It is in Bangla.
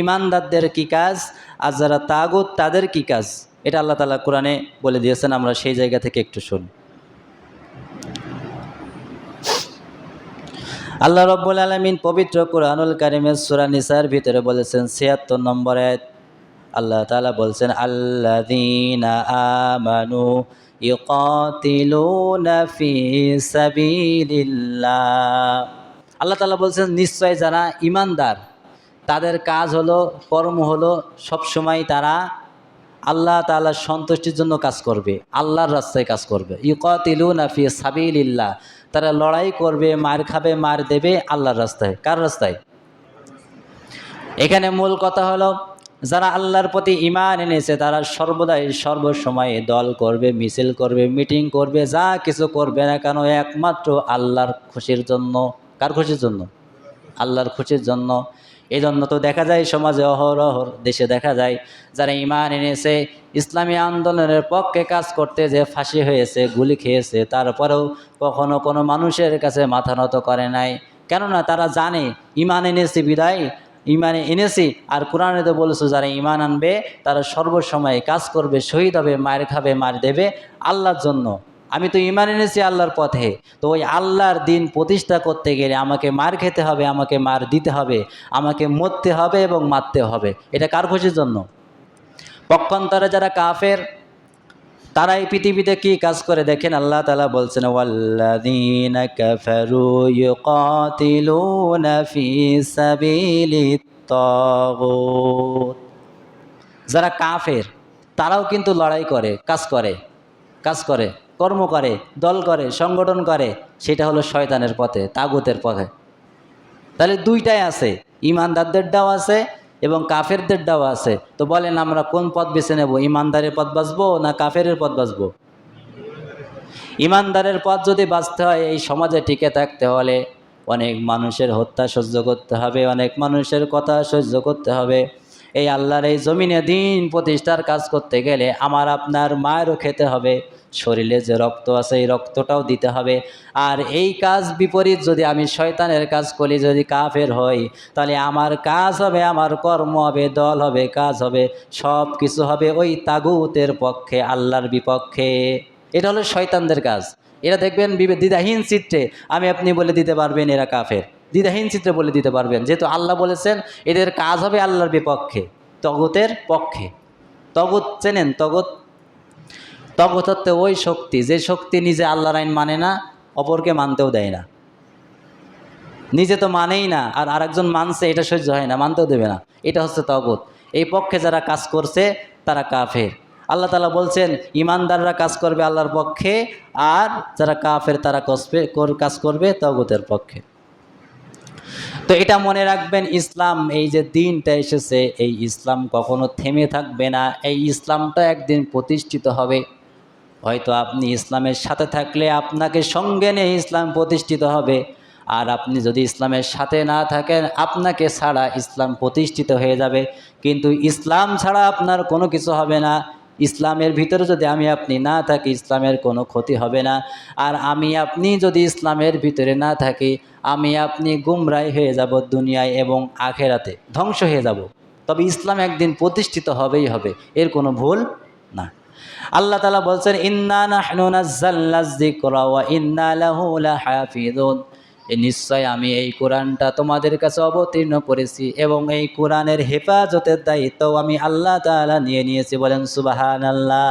ইমানদারদের কি কাজ? আর যারা তাগুত, তাদের কি কাজ? এটা আল্লাহ তালা কোরআনে বলে দিয়েছেন, আমরা সেই জায়গা থেকে একটু শুনি। আল্লাহ রব্বুল আলমিন পবিত্র কোরআনুল কারিমের সুরা নিসার ভিতরে বলেছেন, ছিয়াত্তর নম্বর আয়াত। আল্লাহ তাআলা বলছেন, আল্লাযীনা আমানু আল্লাহ তাআলা বলছেন, নিশ্চয় যারা ইমানদার তাদের কাজ হলো, কর্ম হলো সবসময় তারা আল্লাহ তাআলার সন্তুষ্টির জন্য কাজ করবে, আল্লাহর রাস্তায় কাজ করবে। ইউকাতিলুনা ফি সাবিলিল্লাহ, তারা লড়াই করবে, মার খাবে, মার দেবে আল্লাহর রাস্তায়। কার রাস্তায়? এখানে মূল কথা হলো, যারা আল্লাহর প্রতি ইমান এনেছে, তারা সর্বদাই সর্বসময়ে দল করবে, মিছিল করবে, মিটিং করবে, যা কিছু করবে না কেন, একমাত্র আল্লাহর খুশির জন্য। কার খুশির জন্য? আল্লাহর খুশির জন্য। এই জন্য তো দেখা যায় সমাজে অহরহর দেশে দেখা যায়, যারা ইমান এনেছে, ইসলামী আন্দোলনের পক্ষে কাজ করতে যে ফাঁসি হয়েছে, গুলি খেয়েছে, তারপরেও কখনো কোনো মানুষের কাছে মাথা নত করে নাই। কেননা তারা জানে, ইমান এনেছে বিদায়, ইমানে এনেছি, আর কোরআনে তো বলেছ, যারা ইমান আনবে, তারা সর্বসময় কাজ করবে, শহীদ হবে মার খাবে, মার দেবে, আল্লাহর জন্য। আমি তো ইমান এনেছি আল্লাহর পথে। তো ওই আল্লাহর দিন প্রতিষ্ঠা করতে গেলে আমাকে মার খেতে হবে, আমাকে মার দিতে হবে, আমাকে মরতে হবে এবং মারতে হবে। এটা কার খুশির জন্য? পক্ষান্তরে যারা কাফের, তারা এই পৃথিবীতে কি কাজ করে? দেখেন আল্লাহ তালা বলছেন যারা কাফের, তারাও কিন্তু লড়াই করে, কাজ করে কাজ করে। কর্ম করে, দল করে, সংগঠন করে, সেটা হলো শয়তানের পথে, তাগুতের পথে। তাহলে দুইটাই আছে। ইমানদারদেরটাও আছে এবং কাফেরদেরটাও আছে। তো বলেন, আমরা কোন পথ বেছে নেব? ইমানদারের পথ বাঁচবো না কাফেরের পথ বাঁচবো? ইমানদারের পথ যদি বাঁচতে হয়, এই সমাজে টিকে থাকতে হলে অনেক মানুষের হত্যা সহ্য করতে হবে, অনেক মানুষের কথা সহ্য করতে হবে। এই আল্লাহর এই জমিনে দিন প্রতিষ্ঠার কাজ করতে গেলে আমার আপনার মায়েরও খেতে হবে, শরীরে যে রক্ত আছে এই রক্তটাও দিতে হবে। আর এই কাজ বিপরীত যদি আমি শয়তানের কাজ করি, যদি কাফের হই, তাহলে আমার কাজ হবে, আমার কর্ম হবে, দল হবে, কাজ হবে সব কিছু হবে ওই তাগুতের পক্ষে, আল্লাহর বিপক্ষে। এটা হলো শয়তানদের কাজ। এরা দেখবেন দ্বিধাহীন চিত্রে আমি আপনি বলে দিতে পারবেন এরা কাফের। দ্বিধাহীন চিত্রে বলে দিতে পারবেন। যেহেতু আল্লাহ বলেছেন, এদের কাজ হবে আল্লাহর বিপক্ষে। তগতের পক্ষে। তগত চেনেন, তগত। তগত হচ্ছে ওই শক্তি, যে শক্তি নিজে আল্লাহর আইন মানে না, অপরকে মানতেও দেয় না। নিজে তো মানেই না, আর আরেকজন মানছে, এটা সহ্য হয় না, মানতেও দেবে না। এটা হচ্ছে তগত। এই পক্ষে যারা কাজ করছে, তারা কাফের। আল্লাহ তালা বলছেন, ইমানদাররা কাজ করবে আল্লাহর পক্ষে, আর যারা কাফের, তারা কাজ করবে তগতের পক্ষে। তো এটা মনে রাখবেন, ইসলাম এই যে দিনটা এসেছে, এই ইসলাম কখনো থেমে থাকবে না। এই ইসলামটা একদিন প্রতিষ্ঠিত হবে। হয়তো আপনি ইসলামের সাথে থাকলে আপনাকে সঙ্গে নিয়ে ইসলাম প্রতিষ্ঠিত হবে। আর আপনি যদি ইসলামের সাথে না থাকেন, আপনাকে ছাড়া ইসলাম প্রতিষ্ঠিত হয়ে যাবে। কিন্তু ইসলাম ছাড়া আপনার কোনো কিছু হবে না। ইসলামের ভিতরে যদি আমি আপনি না থাকি, ইসলামের কোনো ক্ষতি হবে না। আর আমি আপনি যদি ইসলামের ভিতরে না থাকি, আমি আপনি গুমরাই হয়ে যাব দুনিয়ায় এবং আখেরাতে ধ্বংস হয়ে যাব। তবে ইসলাম একদিন প্রতিষ্ঠিত হবেই হবে, এর কোনো ভুল না। আল্লাহ তালা বলছেন, ইন্না নাহনু নাজ্জালনা যিকরা ওয়া ইন্না লাহু লাহাফিজুন। নিশ্চয় আমি এই কোরআনটা তোমাদের কাছে অবতীর্ণ করেছি এবং এই কোরআনের হেফাজতের দায়িত্ব আমি আল্লাহ তালা নিয়ে নিয়েছি। বলেন সুবাহান আল্লাহ